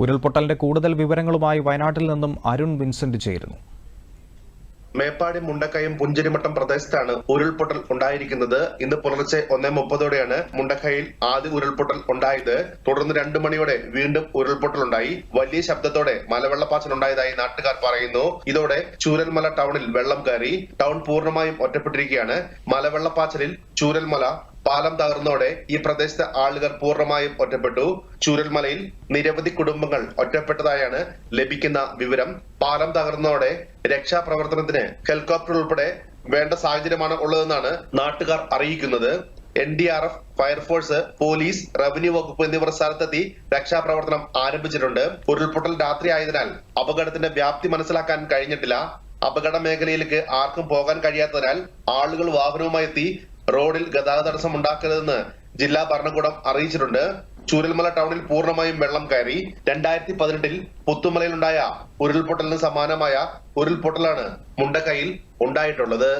ഉരുൾപൊട്ടലിന്റെ കൂടുതൽ വിവരങ്ങളുമായി വയനാട്ടിൽ നിന്നും അരുൺ വിൻസെന്റ് ചേരുന്നു. മേപ്പാടി മുണ്ടക്കയം പുഞ്ചരിമട്ടം പ്രദേശത്താണ് ഉരുൾപൊട്ടൽ ഉണ്ടായിരിക്കുന്നത്. ഇന്ന് പുലർച്ചെ ഒന്നേ മുപ്പതോടെയാണ് മുണ്ടക്കയിൽ ആദ്യ ഉരുൾപൊട്ടൽ ഉണ്ടായത്. തുടർന്ന് രണ്ടു മണിയോടെ വീണ്ടും ഉരുൾപൊട്ടൽ ഉണ്ടായി വലിയ ശബ്ദത്തോടെ മലവെള്ളപ്പാച്ചൽ ഉണ്ടായതായി നാട്ടുകാർ പറയുന്നു. ഇതോടെ ചൂരൽമല ടൗണിൽ വെള്ളം കയറി. ടൗൺ പൂർണമായും ഒറ്റപ്പെട്ടിരിക്കുകയാണ്. മലവെള്ളപ്പാച്ചലിൽ ചൂരൽമല പാലം തകർന്നോടെ ഈ പ്രദേശത്തെ ആളുകൾ പൂർണമായും ഒറ്റപ്പെട്ടു. ചൂരൽമലയിൽ നിരവധി കുടുംബങ്ങൾ ഒറ്റപ്പെട്ടതായാണ് ലഭിക്കുന്ന വിവരം. പാലം തകർന്നതോടെ രക്ഷാപ്രവർത്തനത്തിന് ഹെലികോപ്റ്റർ ഉൾപ്പെടെ വേണ്ട സാഹചര്യമാണ് ഉള്ളതെന്നാണ് നാട്ടുകാർ അറിയിക്കുന്നത്. N D R F fire force police revenue വകുപ്പ് എന്നിവർ സ്ഥലത്തെത്തി രക്ഷാപ്രവർത്തനം ആരംഭിച്ചിട്ടുണ്ട്. ഉരുൾപൊട്ടൽ രാത്രി ആയതിനാൽ അപകടത്തിന്റെ വ്യാപ്തി മനസ്സിലാക്കാൻ കഴിഞ്ഞിട്ടില്ല. അപകട മേഖലയിലേക്ക് ആർക്കും പോകാൻ കഴിയാത്തതിനാൽ ആളുകൾ വാഹനവുമായി എത്തി റോഡിൽ ഗതാഗത തടസ്സം ഉണ്ടാക്കരുതെന്ന് ജില്ലാ ഭരണകൂടം അറിയിച്ചിട്ടുണ്ട്. ചൂരൽമല ടൗണിൽ പൂർണമായും വെള്ളം കയറി. രണ്ടായിരത്തി പതിനെട്ടിൽ പുത്തുമലയിലുണ്ടായ ഉരുൾപൊട്ടലിന് സമാനമായ ഉരുൾപൊട്ടലാണ് മുണ്ടക്കൈയിൽ ഉണ്ടായിട്ടുള്ളത്.